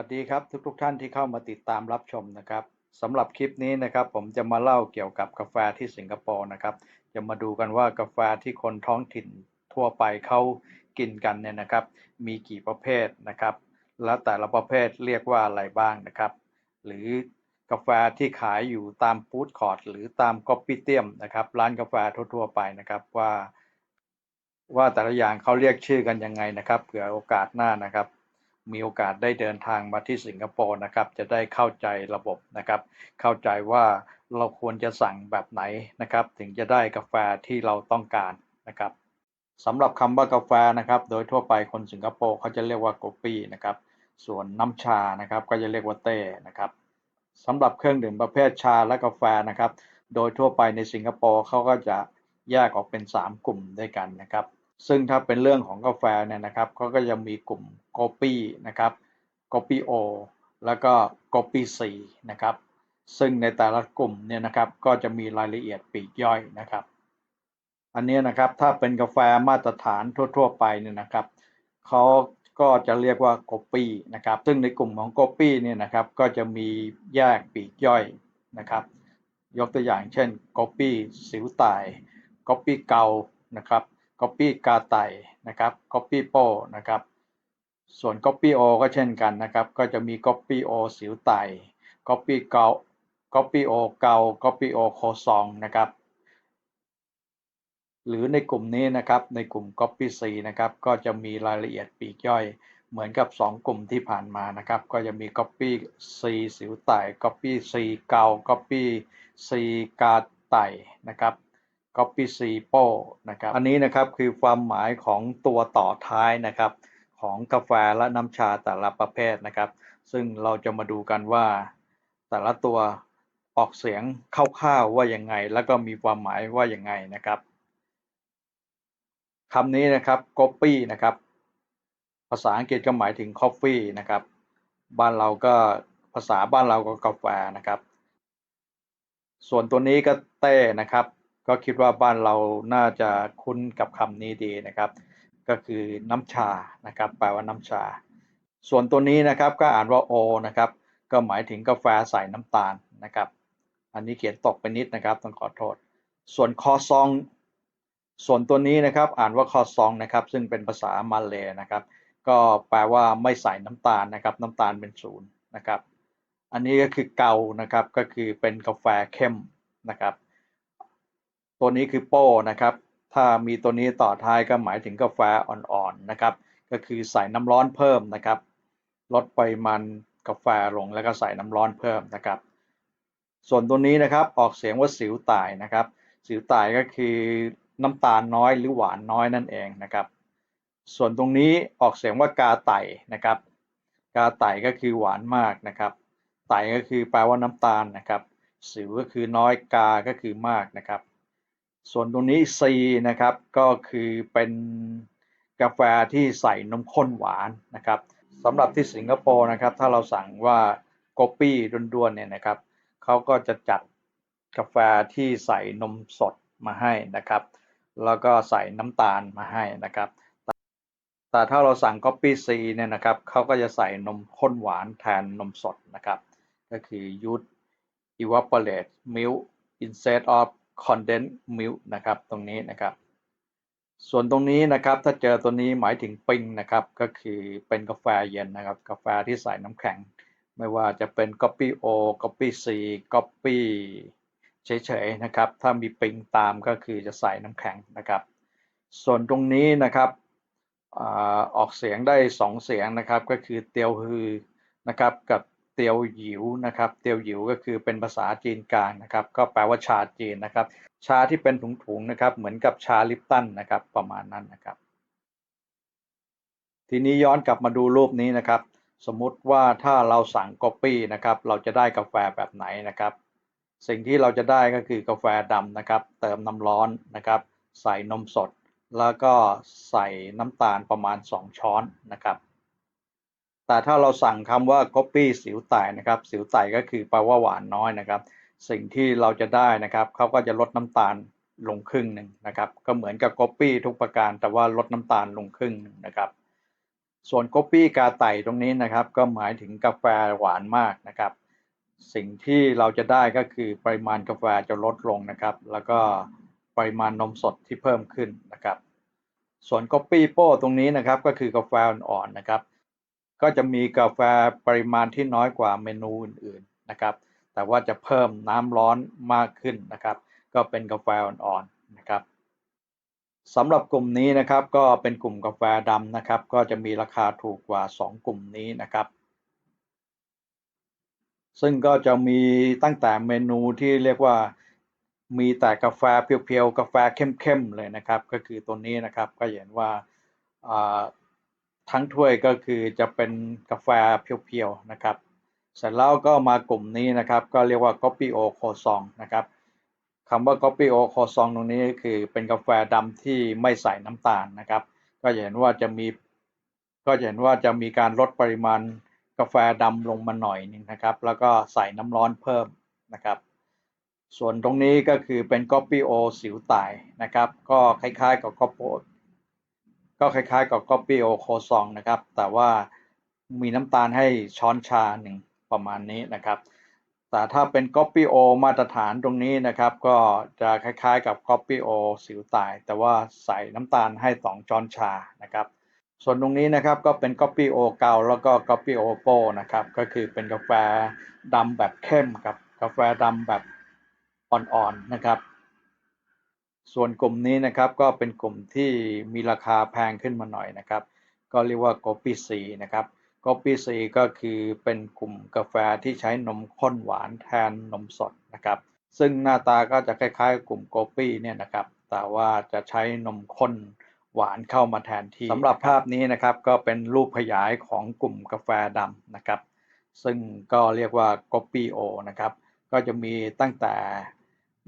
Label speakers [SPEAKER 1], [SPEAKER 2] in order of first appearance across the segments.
[SPEAKER 1] วัสดีครับทุกๆทท่านที่เข้ามาติดตามรับชมนะครับสำหรับคลิปนี้นะครับ ผมจะมาเล่าเกี่ยวกับกาแฟที่สิงคโปร์นะครับ จะมาดูกันว่ากาแฟที่คนท้องถิ่นทั่วไปเขากินกันเนี่ยนะครับ มีกี่ประเภทนะครับ แล้วแต่ละประเภทเรียกว่าอะไรบ้างนะครับ หรือกาแฟที่ขายอยู่ตามฟู้ดคอร์ทหรือตามก๊อปปี้เตียมนะครับ ร้านกาแฟทั่วๆไปนะครับว่า ว่าแต่ละอย่างเขาเรียกชื่อกันยังไงนะครับเผื่อโอกาสหน้านะครับ มีโอกาสได้เดินทางมาที่สิงคโปร์นะครับ จะได้เข้าใจระบบนะครับ เข้าใจว่าเราควรจะสั่งแบบไหนนะครับ ถึงจะได้กาแฟที่เราต้องการนะครับสำหรับคำว่ากาแฟนะครับ โดยทั่วไปคนสิงคโปร์เขาจะเรียกว่าโกปี้นะครับ ส่วนน้ำชานะครับ ก็จะเรียกว่าเต้นะครับสำหรับเครื่องดื่มประเภทชาและกาแฟนะครับ โดยทั่วไปในสิงคโปร์เขาก็จะแยกออกเป็น 3 กลุ่มด้วยกันนะครับ ซึ่งถ้าเป็นเรื่องของกาแฟเนี่ยนะครับเขาก็จะมีกลุ่มโกปี้นะครับโกปี้โอแล้วก็โกปี้ซีนะครับ ซึ่งในแต่ละกลุ่มเนี่ยนะครับก็จะมีรายละเอียดปีกย่อยนะครับ อันนี้นะครับถ้าเป็นกาแฟมาตรฐานทั่ว ๆ ไปเนี่ยนะครับเขาก็จะเรียกว่าโกปี้นะครับ ซึ่งในกลุ่มของโกปี้เนี่ยนะครับก็จะมีแยกปีกย่อยนะครับ ยกตัวอย่างเช่นโกปี้สิวตายโกปี้เกานะครับ โกปี้กาไตนะครับโกปี้โปนะครับ ส่วนโกปี้โอก็เช่นกันนะครับ ก็จะมีโกปี้โอสิวไตโกปี้เกาโกปี้โอเกาโกปี้โอโคซองนะครับ หรือในกลุ่มนี้นะครับ ในกลุ่ม Copy C นะครับ ก็จะมีรายละเอียดปีกย่อย เหมือนกับ 2 กลุ่มที่ผ่านมานะครับ ก็จะมี Copy C สิวไต Copy C เกา Copy C กาไตนะครับ Copy C โป้นะครับ อันนี้นะครับคือความหมายของตัวต่อท้ายนะครับ ของกาแฟและน้ำชาแต่ละประเภทนะครับ ซึ่งเราจะมาดูกันว่า แต่ละตัวออกเสียงคร่าวๆว่ายังไง แล้วก็มีความหมายว่ายังไงนะครับคำนี้นะครับ copy นะครับ ภาษาอังกฤษก็หมายถึง coffee นะครับ บ้านเราก็ภาษาบ้านเราก็กาแฟนะครับ ส่วนตัวนี้ก็เต้นะครับ ก็คิดว่าบ้านเราน่าจะคุ้นกับคำนี้ดีนะครับ ก็คือน้ำชานะครับแปลว่าน้ำชา ส่วนตัวนี้นะครับก็อ่านว่าโอนะครับก็หมายถึงกาแฟใส่น้ำตาลนะครับ อันนี้เขียนตกไปนิดนะครับต้องขอโทษ ส่วนคอซอง ส่วนตัวนี้นะครับอ่านว่าคอซองนะครับ ซึ่งเป็นภาษามาเลยนะครับ ก็แปลว่าไม่ใส่น้ำตาลนะครับ น้ำตาลเป็นศูนย์นะครับ อันนี้ก็คือเกานะครับก็คือเป็นกาแฟเข้มนะครับ ตัวนี้คือโป้นะครับ ถ้ามีตัวนี้ต่อท้ายก็หมายถึงกาแฟอ่อนๆนะครับ ก็คือใส่น้ำร้อนเพิ่มนะครับ ลดปริมาณกาแฟลงแล้วก็ใส่น้ำร้อนเพิ่มนะครับ ส่วนตัวนี้นะครับออกเสียงว่าสิวตายนะครับ สิวตายก็คือน้ำตาลน้อยหรือหวานน้อยนั่นเองนะครับ ส่วนตรงนี้ออกเสียงว่ากาไตนะครับ กาไตก็คือหวานมากนะครับ ไตก็คือแปลว่าน้ำตาลนะครับ สิวก็คือน้อยกาก็คือมากนะครับ ส่วนตรงนี้ C นะครับก็คือเป็นกาแฟที่ใส่นมข้นหวานนะครับสำหรับที่สิงคโปร์นะครับ ถ้าเราสั่งว่าโกปี้ด้วนๆเนี่ยนะครับเขาก็จะจัดกาแฟที่ใส่นมสดมาให้นะครับ แล้วก็ใส่น้ำตาลมาให้นะครับ แต่ถ้าเราสั่ง Copy C เนี่ยนะครับเขาก็จะใส่นมข้นหวานแทนนมสดนะครับ ก็คือ use evaporate milk instead of condensed milk นะครับ ตรงนี้นะครับ ส่วนตรงนี้นะครับ ถ้าเจอตัวนี้หมายถึงปิงนะครับ ก็คือเป็นกาแฟเย็นนะครับ กาแฟที่ใส่น้ำแข็ง ไม่ว่าจะเป็น Copy O Copy C Copy เฉยๆนะครับ ถ้ามีปิงตามก็คือจะใส่น้ำแข็งนะครับ ส่วนตรงนี้นะครับออกเสียงได้ 2 เสียงนะครับ ก็คือเตียวฮือนะครับกับ เตียวหยิวนะครับเตียวหยิวก็คือเป็นภาษาจีนกลางนะครับ ก็แปลว่าชาจีนนะครับ ชาที่เป็นถุงๆนะครับ เหมือนกับชาลิปตันนะครับ ประมาณนั้นนะครับ ทีนี้ย้อนกลับมาดูรูปนี้นะครับ สมมุติว่าถ้าเราสั่งก๊อปปี้นะครับ เราจะได้กาแฟแบบไหนนะครับ สิ่งที่เราจะได้ก็คือกาแฟดำนะครับ เติมน้ำร้อนนะครับ ใส่นมสด แล้วก็ใส่น้ำตาลประมาณ 2 ช้อนนะครับ แต่ถ้าเราสั่งคำว่าก๊อปปี้สิวไต่นะครับ สิวไต่ก็คือแปลว่าหวานน้อยนะครับ สิ่งที่เราจะได้นะครับเขาก็จะลดน้ำตาลลงครึ่งหนึ่งนะครับ ก็เหมือนกับก๊อปปี้ทุกประการ แต่ว่าลดน้ำตาลลงครึ่งหนึ่งนะครับส่วนก๊อปปี้กาไต่ตรงนี้นะครับ ก็หมายถึงกาแฟหวานมากนะครับ สิ่งที่เราจะได้ก็คือปริมาณกาแฟจะลดลงนะครับ แล้วก็ปริมาณนมสดที่เพิ่มขึ้นนะครับ ส่วนก๊อปปี้โป้ตรงนี้นะครับก็คือกาแฟอ่อนๆนะครับ ก็จะมีกาแฟปริมาณที่น้อยกว่าเมนูอื่นๆนะครับ แต่ว่าจะเพิ่มน้ำร้อนมากขึ้นนะครับ ก็เป็นกาแฟอ่อนๆนะครับสำหรับกลุ่มนี้นะครับก็เป็นกลุ่มกาแฟดำนะครับ ก็จะมีราคาถูกกว่า 2 กลุ่มนี้นะครับ ซึ่งก็จะมีตั้งแต่เมนูที่เรียกว่ามีแต่กาแฟเพียวๆกาแฟเข้มๆเลยนะครับ ก็คือตัวนี้นะครับก็เห็นว่า ทั้งถ้วยก็คือจะเป็นกาแฟเพียวๆนะครับ เสร็จแล้วก็มากลุ่มนี้นะครับ ก็เรียกว่า Coffee O c o s o n นะครับคำว่า Coffee O c o s o n ตรงนี้คือเป็นกาแฟดำที่ไม่ใส่น้ำตาลนะครับ ก็จะเห็นว่าจะมีก็จะเห็นว่าจะมีการลดปริมาณกาแฟดำลงมาหน่อยนึงนะครับ แล้วก็ใส่น้ำร้อนเพิ่มนะครับ ส่วนตรงนี้ก็คือเป็น Coffee O สิวไต่นะครับ ก็คล้ายๆกับ Coffee ก็คล้ายๆกับ Coffee O โคซองนะครับ แต่ว่ามีน้ำตาลให้ช้อนชาหนึ่งประมาณนี้นะครับ แต่ถ้าเป็น Coffee O มาตรฐานตรงนี้นะครับ ก็จะคล้ายๆกับ Coffee O สิวตาย แต่ว่าใส่น้ำตาลให้ 2 ช้อนชานะครับ ส่วนตรงนี้นะครับก็เป็น Coffee O เก่าแล้วก็ Coffee O โปนะครับ ก็คือเป็นกาแฟดำแบบเข้มกับกาแฟดำแบบอ่อนๆนะครับ ส่วนกลุ่มนี้นะครับก็เป็นกลุ่มที่มีราคาแพงขึ้นมาหน่อยนะครับ ก็เรียกว่าโกปีซีนะครับโกปีซีก็คือเป็นกลุ่มกาแฟที่ใช้นมข้นหวานแทนนมสดนะครับ ซึ่งหน้าตาก็จะคล้ายๆ กลุ่มโกปี้เนี่ยนะครับ แต่ว่าจะใช้นมข้นหวานเข้ามาแทนที่สำหรับภาพนี้นะครับก็เป็นรูปขยายของกลุ่มกาแฟดำนะครับ ซึ่งก็เรียกว่าโกปี้โอนะครับ ก็จะมีตั้งแต่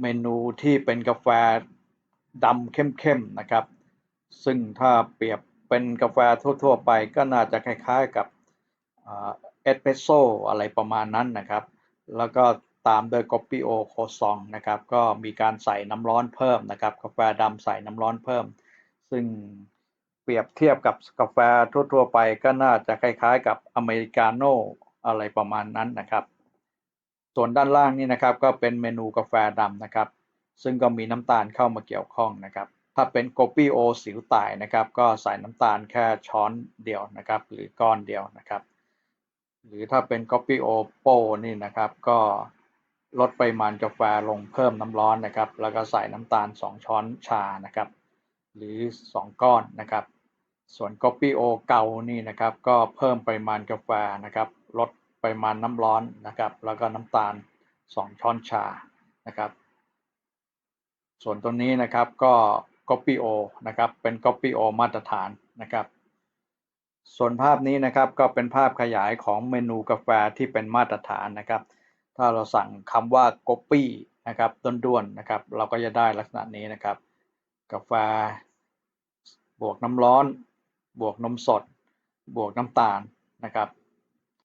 [SPEAKER 1] เมนูที่เป็นกาแฟ ดำเข้มๆนะครับ ซึ่งถ้าเปรียบเป็นกาแฟทั่วๆไปก็น่าจะคล้ายๆกับเอสเปรสโซอะไรประมาณนั้นนะครับ แล้วก็ตามด้วยกอปปี้โอโคซองนะครับ ก็มีการใส่น้ำร้อนเพิ่มนะครับ กาแฟดำใส่น้ำร้อนเพิ่ม ซึ่งเปรียบเทียบกับกาแฟทั่วๆไปก็น่าจะคล้ายๆ กับอเมริกาโน่อะไรประมาณนั้นนะครับ ส่วนด้านล่างนี่นะครับก็เป็นเมนูกาแฟดำนะครับ ซึ่งก็มีน้ำตาลเข้ามาเกี่ยวข้องนะครับ ถ้าเป็นโกปีโอสิวตายนะครับ ก็ใส่น้ำตาลแค่ช้อนเดียวนะครับ หรือก้อนเดียวนะครับ หรือถ้าเป็นโกปีโอโปนี่นะครับ ก็ลดปริมาณกาแฟลงเพิ่มน้ำร้อนนะครับ แล้วก็ใส่น้ำตาล 2 ช้อนชานะครับ หรือ 2 ก้อนนะครับ ส่วนโกปี้โอเก่านี่นะครับ ก็เพิ่มปริมาณกาแฟนะครับ ลดปริมาณน้ำร้อนนะครับ แล้วก็น้ำตาล 2 ช้อนชานะครับ ส่วนตัวนี้นะครับก็ Copy O นะครับเป็น Copy O มาตรฐานนะครับ ส่วนภาพนี้นะครับก็เป็นภาพขยายของเมนูกาแฟที่เป็นมาตรฐานนะครับ ถ้าเราสั่งคำว่า Copy นะครับด้วนๆนะครับ เราก็จะได้ลักษณะนี้นะครับ กาแฟ บวกน้ำร้อน บวกนมสด บวกน้ำตาลนะครับ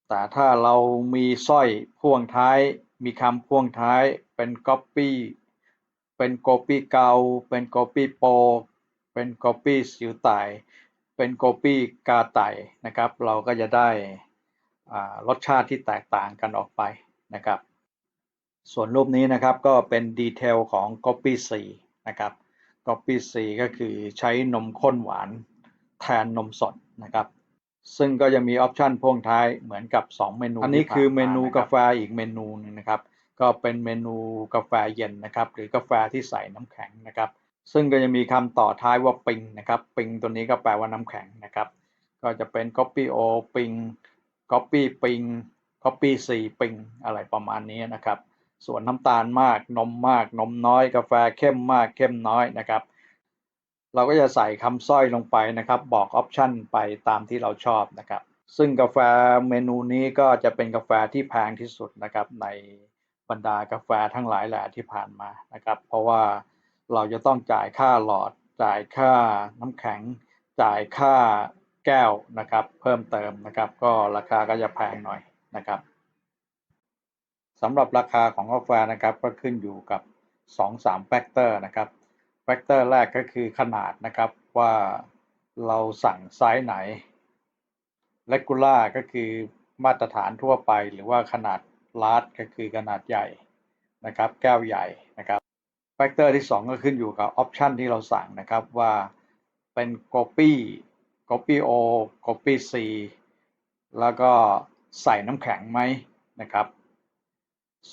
[SPEAKER 1] แต่ถ้าเรามีสร้อยพ่วงท้าย มีคำพ่วงท้ายเป็น Copy เป็นโกปี้เกาเป็นโกปี้โปเป็นโกปี้สิวไตเป็นโกปี้กาไตนะครับ เราก็จะได้รสชาติที่แตกต่างกันออกไปนะครับ ส่วนรูปนี้นะครับก็เป็นดีเทลของโกปี้สีนะครับโกปี้สีก็คือใช้นมข้นหวานแทนนมสดนะครับ ซึ่งก็จะมีออปชันพ่วงท้ายเหมือนกับ 2 เมนู อันนี้คือเมนูกาแฟอีกเมนูนึงนะครับ ก็เป็นเมนูกาแฟเย็นนะครับ หรือกาแฟที่ใส่น้ำแข็งนะครับ ซึ่งก็จะมีคำต่อท้ายว่าปิงนะครับ ปิงตัวนี้ก็แปลว่าน้ำแข็งนะครับ ก็จะเป็น copy o ปิง copy ปิง copy ีปิงอะไรประมาณนี้นะครับ ส่วนน้ำตาลมากนมมาก นมน้อย กาแฟเข้มมากเข้มน้อยนะครับ เราก็จะใส่คำสร้อยลงไปนะครับ บอกออปชันไปตามที่เราชอบนะครับ ซึ่งกาแฟเมนูนี้ก็จะเป็นกาแฟที่แพงที่สุดนะครับใน บรรดากาแฟทั้งหลายแหละที่ผ่านมานะครับ เพราะว่าเราจะต้องจ่ายค่าหลอดจ่ายค่าน้ำแข็ง จ่ายค่าแก้วนะครับ เพิ่มเติมนะครับ ก็ราคาก็จะแพงหน่อยนะครับสำหรับราคาของกาแฟนะครับก็ขึ้นอยู่กับ 2-3แฟกเตอร์นะครับแฟกเตอร์แรกก็คือขนาดนะครับว่าเราสั่งไซส์ไหน regular ก็คือมาตรฐานทั่วไปหรือว่าขนาด large ก็คือขนาดใหญ่นะครับ แก้วใหญ่นะครับแฟกเตอร์ที่ 2 ก็ขึ้นอยู่กับออปชันที่เราสั่งนะครับว่าเป็น copy copy O copy C แล้วก็ใส่น้ำแข็งไหมนะครับ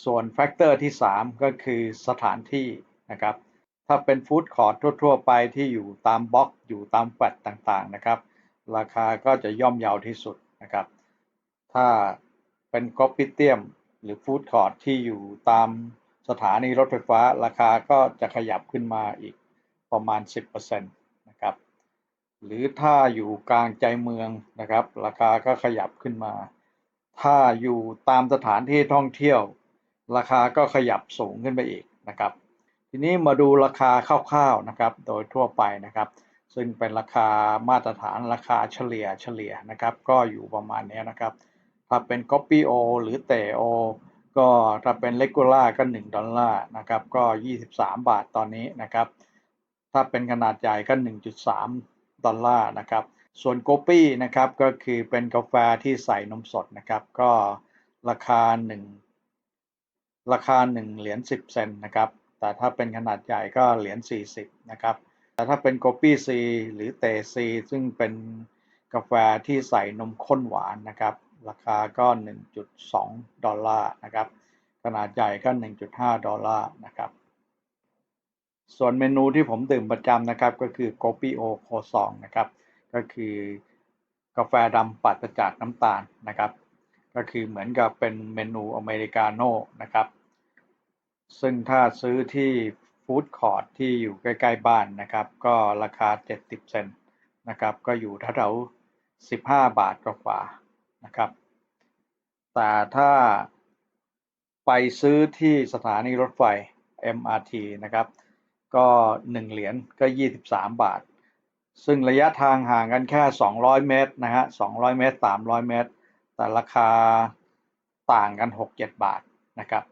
[SPEAKER 1] ส่วนแฟกเตอร์ที่ 3 ก็คือสถานที่นะครับ ถ้าเป็นฟู้ดคอร์ททั่ว ๆ ไปที่อยู่ตามบล็อกอยู่ตามแฟลตต่างๆนะครับ ราคาก็จะย่อมเยาวที่สุดนะครับ ถ้าเป็นก๊อปปี้เตียม หรือฟู้ดคอร์ทที่อยู่ตามสถานีรถไฟฟ้าราคาก็จะขยับขึ้นมาอีกประมาณ 10%นะครับ หรือถ้าอยู่กลางใจเมืองนะครับ ราคาก็ขยับขึ้นมา ถ้าอยู่ตามสถานที่ท่องเที่ยว ราคาก็ขยับสูงขึ้นไปอีกนะครับ ทีนี้มาดูราคาคร่าวๆนะครับ โดยทั่วไปนะครับ ซึ่งเป็นราคามาตรฐานราคาเฉลี่ยเฉลี่ยนะครับ ก็อยู่ประมาณนี้นะครับ ถ้าเป็น Copy O หรือเตโอก็ถ้าเป็น Regular ก็ 1 ดอลลาร์นะครับก็ 23 บาทตอนนี้นะครับ ถ้าเป็นขนาดใหญ่ก็ 1.3 ดอลลาร์นะครับ ส่วนโกปี้นะครับก็คือเป็นกาแฟที่ใส่นมสดนะครับ ก็ราคา 1 ราคา 1 เหรียญ10 เซนนะครับ แต่ถ้าเป็นขนาดใหญ่ก็เหรียญ40 นะครับ แต่ถ้าเป็นโกปี้ซีหรือเตซีซึ่งเป็นกาแฟที่ใส่นมข้นหวานนะครับ ราคาก็ 1.2 ดอลลาร์นะครับ ขนาดใหญ่ก็ 1.5 ดอลลาร์นะครับ ส่วนเมนูที่ผมดื่มประจำนะครับก็คือโกปี้โอโคซองนะครับ ก็คือกาแฟดำปัดจากน้ำตาลนะครับ ก็คือเหมือนกับเป็นเมนูอเมริกาโน่นะครับ ซึ่งถ้าซื้อที่ฟู้ดคอร์ทที่อยู่ใกล้ ๆ บ้านนะครับ ก็ราคา 70 เซนนะครับ ก็อยู่แถวๆ15 บาทกว่า นะครับ แต่ถ้าไปซื้อที่สถานีรถไฟ MRT นะครับ ก็ 1 เหรียญก็ 23 บาท ซึ่งระยะทางห่างกันแค่ 200 เมตรนะฮะ 200 เมตร 300 เมตร แต่ราคาต่างกัน 6-7 บาทนะครับ